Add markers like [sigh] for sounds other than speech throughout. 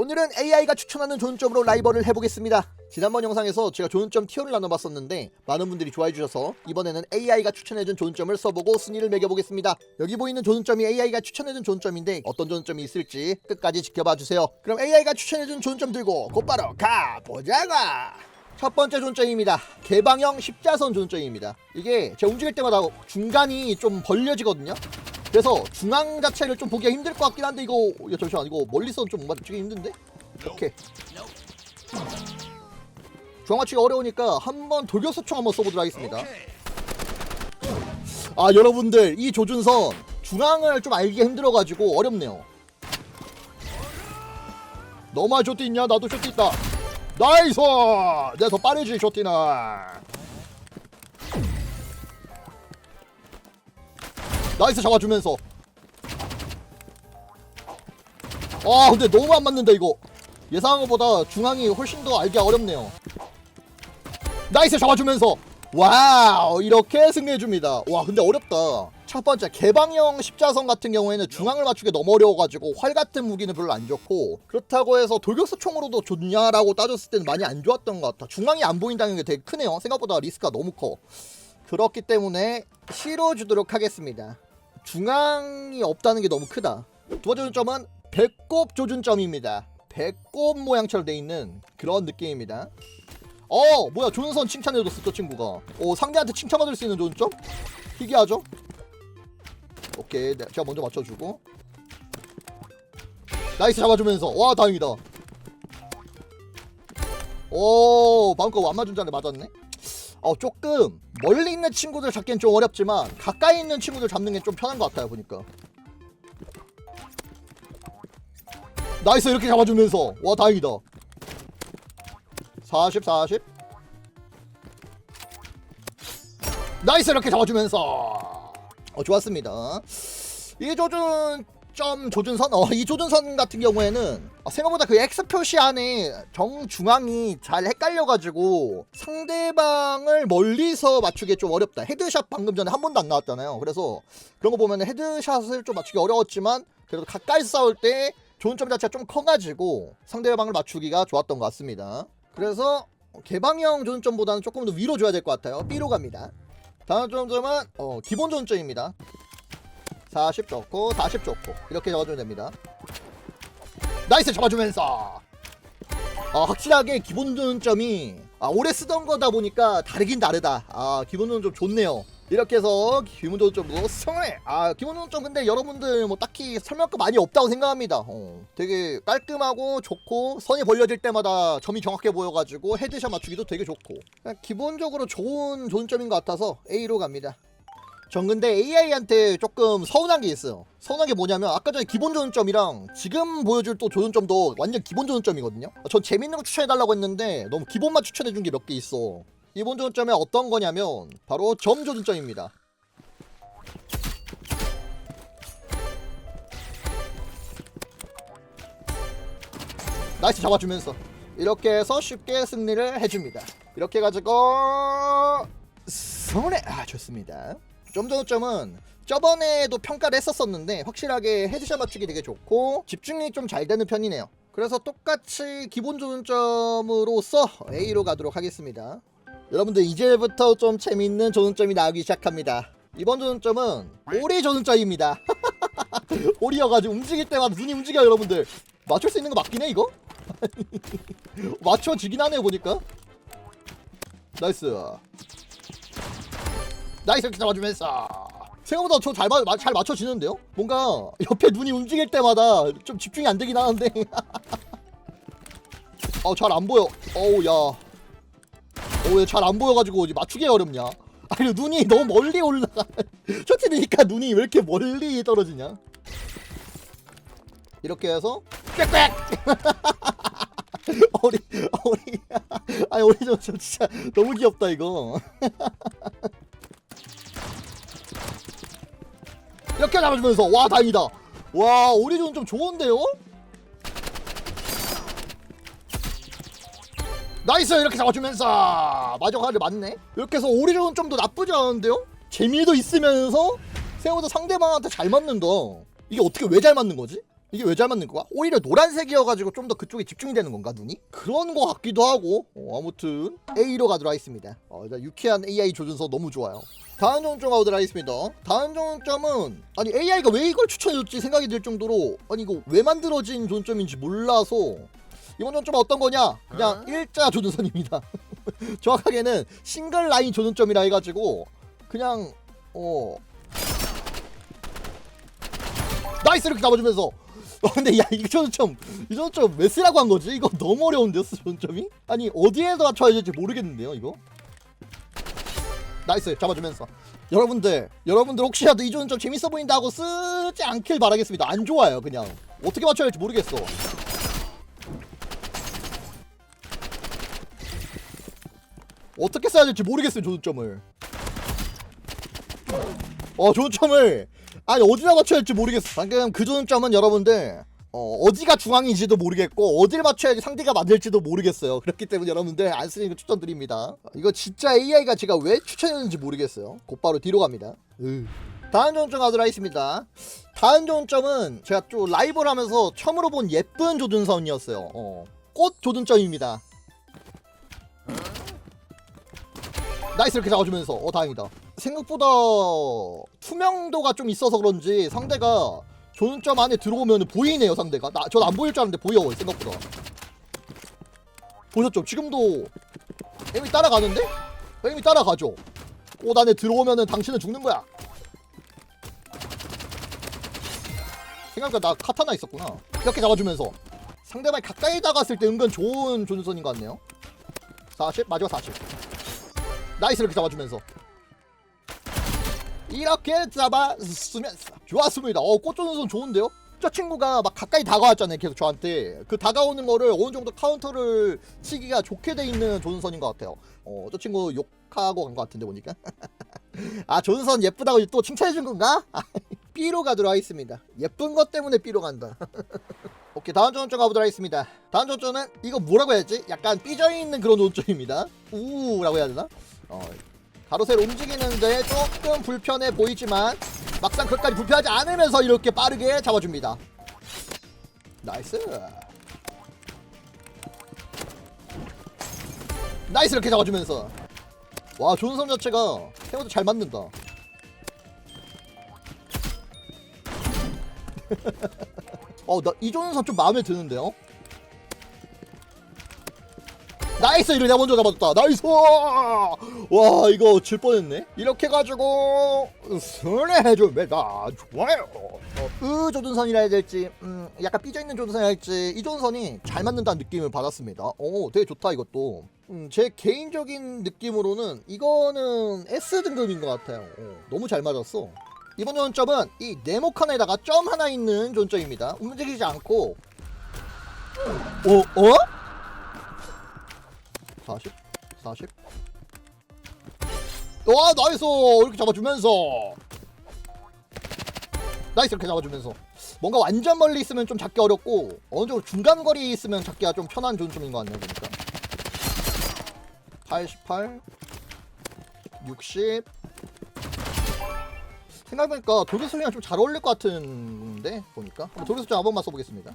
오늘은 AI가 추천하는 좋은점으로 라이벌을 해보겠습니다. 지난번 영상에서 제가 좋은점 티어를 나눠봤었는데 많은 분들이 좋아해주셔서 이번에는 AI가 추천해준 좋은점을 써보고 순위를 매겨보겠습니다. 여기 보이는 좋은점이 AI가 추천해준 좋은점인데 어떤 좋은점이 있을지 끝까지 지켜봐주세요. 그럼 AI가 추천해준 좋은점 들고 곧바로 가보자고! 첫 번째 존점입니다. 개방형 십자선 존점입니다. 이게 제가 움직일 때마다 중간이 좀 벌려지거든요. 그래서 중앙 자체를 좀 보기가 힘들 것 같긴 한데 이거 야 잠시만 이거 멀리서는 좀 맞추기 힘든데? 오케이 중앙 맞추기 어려우니까 한번 돌격소총 한번 써보도록 하겠습니다. 아 여러분들 이 조준선 중앙을 좀 알기가 힘들어가지고 어렵네요. 너만 쇼트 있냐? 나도 쇼트 있다. 나이스! 내가 더 빠르지 쇼티는 나이스 잡아주면서. 아 근데 너무 안 맞는다 이거. 예상한 것보다 중앙이 훨씬 더 알기가 어렵네요. 나이스 잡아주면서. 와우 이렇게 승리해줍니다. 와 근데 어렵다. 첫 번째 개방형 십자선 같은 경우에는 중앙을 맞추기 너무 어려워가지고 활 같은 무기는 별로 안 좋고 그렇다고 해서 돌격수 총으로도 좋냐라고 따졌을 때는 많이 안 좋았던 것 같아. 중앙이 안 보인다는 게 되게 크네요. 생각보다 리스크가 너무 커. 그렇기 때문에 실어 주도록 하겠습니다 중앙이 없다는 게 너무 크다. 두 번째 조준점은 배꼽 조준점입니다. 배꼽 모양처럼 돼 있는 그런 느낌입니다. 어 뭐야 조준선 칭찬해줬어 저 친구가. 어 상대한테 칭찬받을 수 있는 조준점? 희귀하죠? 오케이 네, 제가 먼저 맞춰주고 나이스 잡아주면서 와 다행이다. 오 방금 안 맞은 줄 알았는데 맞았네. 어 조금 멀리 있는 친구들 잡기엔 좀 어렵지만 가까이 있는 친구들 잡는 게 좀 편한 것 같아요 보니까. 나이스 이렇게 잡아주면서. 와 다행이다. 40 40 나이스 이렇게 잡아주면서. 어 좋았습니다. 이 조준 점 조준선? 어 이 조준선 같은 경우에는 아, 생각보다 그 X 표시 안에 정중앙이 잘 헷갈려가지고 상대방을 멀리서 맞추기 좀 어렵다. 헤드샷 방금 전에 한 번도 안 나왔잖아요. 그래서 그런 거 보면 헤드샷을 좀 맞추기 어려웠지만 그래도 가까이 싸울 때 좋은 점 자체가 좀 커가지고 상대방을 맞추기가 좋았던 것 같습니다. 그래서 개방형 조준점보다는 조금 더 위로 줘야 될 것 같아요. B로 갑니다. 다음 조준점은 어, 기본 조준점입니다 40 좋고 40 좋고. 이렇게 잡아주면 됩니다. 나이스 잡아주면서. 아, 확실하게 기본 조준점이 아, 오래 쓰던 거다 보니까 다르긴 다르다. 아 기본 조준점 좋네요. 이렇게 해서 기본 조준점도 성해. 아 기본 조준점 근데 여러분들 뭐 딱히 설명할 거 많이 없다고 생각합니다. 어, 되게 깔끔하고 좋고 선이 벌려질 때마다 점이 정확해 보여가지고 헤드샷 맞추기도 되게 좋고. 기본적으로 좋은 조준점인 것 같아서 A로 갑니다 전 근데 AI한테 조금 서운한 게 있어요. 서운한 게 뭐냐면 아까 전에 기본 조준점이랑 지금 보여줄 또 조준점도 완전 기본 조준점이거든요. 전 재밌는 거 추천해달라고 했는데 너무 기본만 추천해준 게 몇 개 있어. 기본 조준점이 어떤 거냐면 바로 점 조준점입니다. 나이스 잡아주면서 이렇게 해서 쉽게 승리를 해줍니다. 이렇게 해가지고 손에 아 좋습니다. 점 조준점은 저번에도 평가를 했었었는데 확실하게 헤드샷 맞추기 되게 좋고 집중력이 좀 잘 되는 편이네요. 그래서 똑같이 기본 조준점으로서 A로 가도록 하겠습니다. 여러분들 이제부터 좀 재밌는 조준점이 나오기 시작합니다. 이번 조준점은 오리 조준점입니다. [laughs] 오리여가지고 움직일 때마다 눈이 움직여요 여러분들. 맞출 수 있는 거 맞긴 해 이거? [laughs] 맞춰지긴 하네요 보니까. 나이스. 나이스 이렇게 잡아주면서. 생각보다 저 잘 잘 맞춰지는데요? 뭔가 옆에 눈이 움직일 때마다 좀 집중이 안 되긴 하는데. [laughs] 어잘 안 보여. 어우 야. 어우 잘안 보여가지고 이제 맞추기가 어렵냐? 아니 눈이 너무 멀리 올라가 셔츠니까 [laughs] 눈이 왜 이렇게 멀리 떨어지냐? 이렇게 해서 꽥꽥! [laughs] 어리 어리. 아니 어리 좀 진짜 너무 귀엽다 이거 이렇게 잡아주면서 와 다행이다 와 오리존 좀 좋은데요? 나이스 이렇게 잡아주면서 마저가를 맞네 이렇게 해서 오리존 좀 더 나쁘지 않은데요? 재미도 있으면서 생각보다 상대방한테 잘 맞는다 이게 어떻게 왜 잘 맞는 거지? 이게 왜 잘 맞는 거야? 오히려 노란색이어가지고 좀 더 그쪽에 집중이 되는 건가 눈이? 그런 거 같기도 하고. 어, 아무튼 A로 가도록 하겠습니다. 어, 일단 유쾌한 AI 조준서 너무 좋아요. 다음 종점 가도록 하겠습니다. 다음 종점은 아니 AI가 왜 이걸 추천해줬지 생각이 들 정도로 아니 이거 왜 만들어진 존점인지 몰라서. 이번 존점은 어떤 거냐? 그냥 일자 조준선입니다. [laughs] 정확하게는 싱글 라인 조준점이라 해가지고 그냥 어. 나이스! 이렇게 잡아주면서 어 근데 야 이거 조준점 이 조준점 왜 쓰라고 한 거지? 이거 너무 어려운데요 조준점이? 아니 어디에서 맞춰야 될지 모르겠는데요 이거? 나이스 잡아주면서 여러분들 여러분들 혹시라도 이 조준점 재밌어 보인다고 쓰지 않길 바라겠습니다 안 좋아요 그냥 어떻게 맞춰야 할지 모르겠어 어떻게 써야 될지 모르겠어요 조준점을 어 조준점을 아니 어디다 맞춰야 할지 모르겠어. 방금 그 조준점은 여러분들 어, 어디가 중앙인지도 모르겠고 어디를 맞춰야지 상대가 맞을지도 모르겠어요. 그렇기 때문에 여러분들 안 쓰는 거 추천드립니다. 이거 진짜 AI가 제가 왜 추천했는지 모르겠어요. 곧바로 뒤로 갑니다. 으. 다음 조준점 가도록 하겠습니다. 다음 조준점은 제가 좀 라이브를 하면서 처음으로 본 예쁜 조준선이었어요. 어, 꽃 조준점입니다. 나이스 이렇게 잡아주면서. 어 다행이다 생각보다 투명도가 좀 있어서 그런지 상대가 조준점 안에 들어오면 보이네요 상대가. 나 전 안 보일 줄 알았는데 보여 생각보다. 보셨죠? 지금도 에임이 따라가는데? 에임이 따라가죠? 꽃 안에 들어오면은 당신은 죽는 거야. 생각보다 나 카타나 있었구나. 이렇게 잡아주면서 상대방이 가까이 다갔을 때 은근 좋은 조준선인 것 같네요. 40 마지막 40 나이스 이렇게 잡아주면서 이렇게 잡아주면서. 좋았습니다. 어 꽃조준선 좋은데요? 저 친구가 막 가까이 다가왔잖아요 계속 저한테. 그 다가오는 거를 어느 정도 카운터를 치기가 좋게 돼 있는 조준선인 것 같아요. 어저 친구 욕하고 간 것 같은데 보니까. [laughs] 아 조준선 예쁘다고 또 칭찬해 준 건가? [laughs] B로 가도록 하겠습니다. 예쁜 것 때문에 B로 간다. [laughs] 오케이 다음 조준점 가보도록 하겠습니다. 다음 조준점은 이거 뭐라고 해야지? 약간 삐져있는 그런 조준점입니다. 우라고 해야 되나? 어, 가로세로 움직이는데 조금 불편해 보이지만 막상 그것까지 불편하지 않으면서 이렇게 빠르게 잡아줍니다. 나이스. 나이스 이렇게 잡아주면서. 와 조준선 자체가 생각보다 잘 맞는다. [laughs] 어나 이 조준선 좀 마음에 드는데요 나이스 이거 내가 먼저 잡았다. 나이스! 와 이거 질 뻔했네. 이렇게 가지고 순회해줍니다. 좋아요. 어, 으 조준선이라 해야 될지 음, 약간 삐져있는 조준선이라 될지 이 조준선이 잘 맞는다는 느낌을 받았습니다. 오 되게 좋다 이것도. 음, 제 개인적인 느낌으로는 이거는 S 등급인 것 같아요. 어, 너무 잘 맞았어. 이번 조준점은 이 네모 칸에다가 점 하나 있는 조준점입니다. 움직이지 않고. 어? 어? 40? 40? 와 나이스! 이렇게 잡아주면서. 나이스 이렇게 잡아주면서. 뭔가 완전 멀리 있으면 좀 잡기 어렵고 어느 정도 중간 거리에 있으면 잡기가 좀 편한 존점인 것 같네요 그러니까. 88 60 생각해보니까 돌격소리랑 좀 잘 어울릴 것 같은데 보니까. 한번 돌격소리 한 번만 써보겠습니다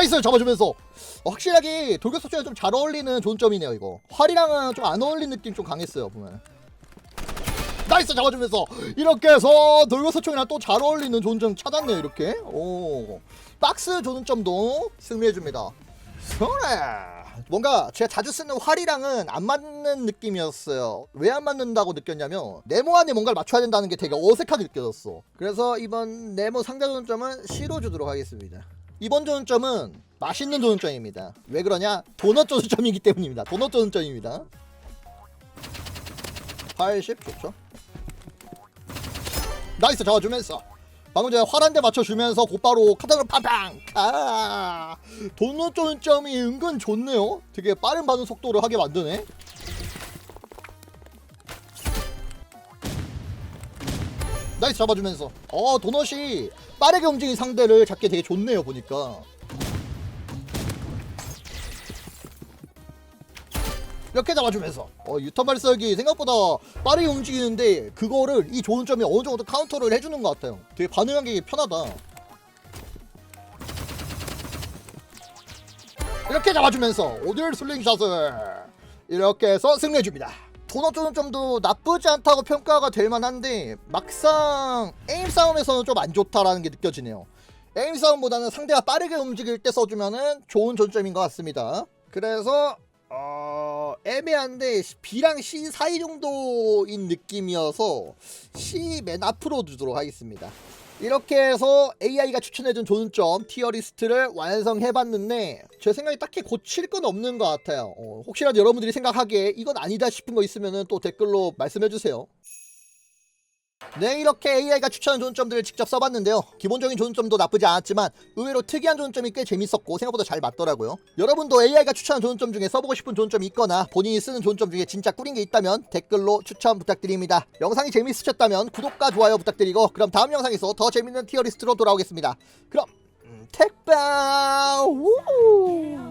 나이스 잡아주면서 어, 확실하게 돌격 소총이랑 좀잘 어울리는 좋은 점이네요 이거. 활이랑은 좀 안 어울리는 느낌 좀 강했어요 보면. 나이스! 잡아주면서 이렇게 해서 돌격 소총이랑 또 잘 어울리는 좋은 점 찾았네요 이렇게. 오. 박스 좋은 점도 승리해줍니다. 그래! 뭔가 제가 자주 쓰는 활이랑은 안 맞는 느낌이었어요. 왜 안 맞는다고 느꼈냐면 네모 안에 뭔가를 맞춰야 된다는 게 되게 어색하게 느껴졌어. 그래서 이번 네모 상자 조준점은 C로 주도록 하겠습니다 이번 조준점은 맛있는 조준점입니다. 왜 그러냐? 도넛 조준점이기 때문입니다. 도넛 조준점입니다. 80 좋죠? 나이스 잡아주면서 방금 전에 활한대 맞춰주면서 곧바로 카드로 팡팡 아 도넛 조준점이 은근 좋네요. 되게 빠른 반응 속도를 하게 만드네. 나이스 잡아주면서 어 도넛이 빠르게 움직인 상대를 잡기 되게 좋네요 보니까 이렇게 잡아주면서 어, 유턴 발사기 생각보다 빠르게 움직이는데 그거를 이 좋은 점이 어느 정도 카운터를 해주는 것 같아요. 되게 반응하기 편하다. 이렇게 잡아주면서 오딜 슬링샷을 이렇게 해서 승리해줍니다. 도넛 조는 점도 나쁘지 않다고 평가가 될 만한데 막상 에임 싸움에서는 좀 안 좋다라는 게 느껴지네요. 에임 싸움보다는 상대가 빠르게 움직일 때 써주면은 좋은 존점인 것 같습니다. 그래서 어 애매한데 B랑 C 사이 정도인 느낌이어서 C 맨 앞으로 두도록 하겠습니다. 이렇게 해서 AI가 추천해준 존점 티어리스트를 완성해봤는데 제 생각에 딱히 고칠 건 없는 것 같아요. 어, 혹시라도 여러분들이 생각하기에 이건 아니다 싶은 거 있으면 또 댓글로 말씀해주세요. 네 이렇게 AI가 추천한 존점들을 직접 써봤는데요. 기본적인 존점도 나쁘지 않았지만 의외로 특이한 존점이 꽤 재밌었고 생각보다 잘 맞더라고요. 여러분도 AI가 추천한 존점 중에 써보고 싶은 존점이 있거나 본인이 쓰는 존점 중에 진짜 꿀인 게 있다면 댓글로 추천 부탁드립니다. 영상이 재밌으셨다면 구독과 좋아요 부탁드리고 그럼 다음 영상에서 더 재밌는 티어리스트로 돌아오겠습니다. 그럼 음, 택방 우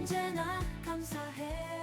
언제나 감사해요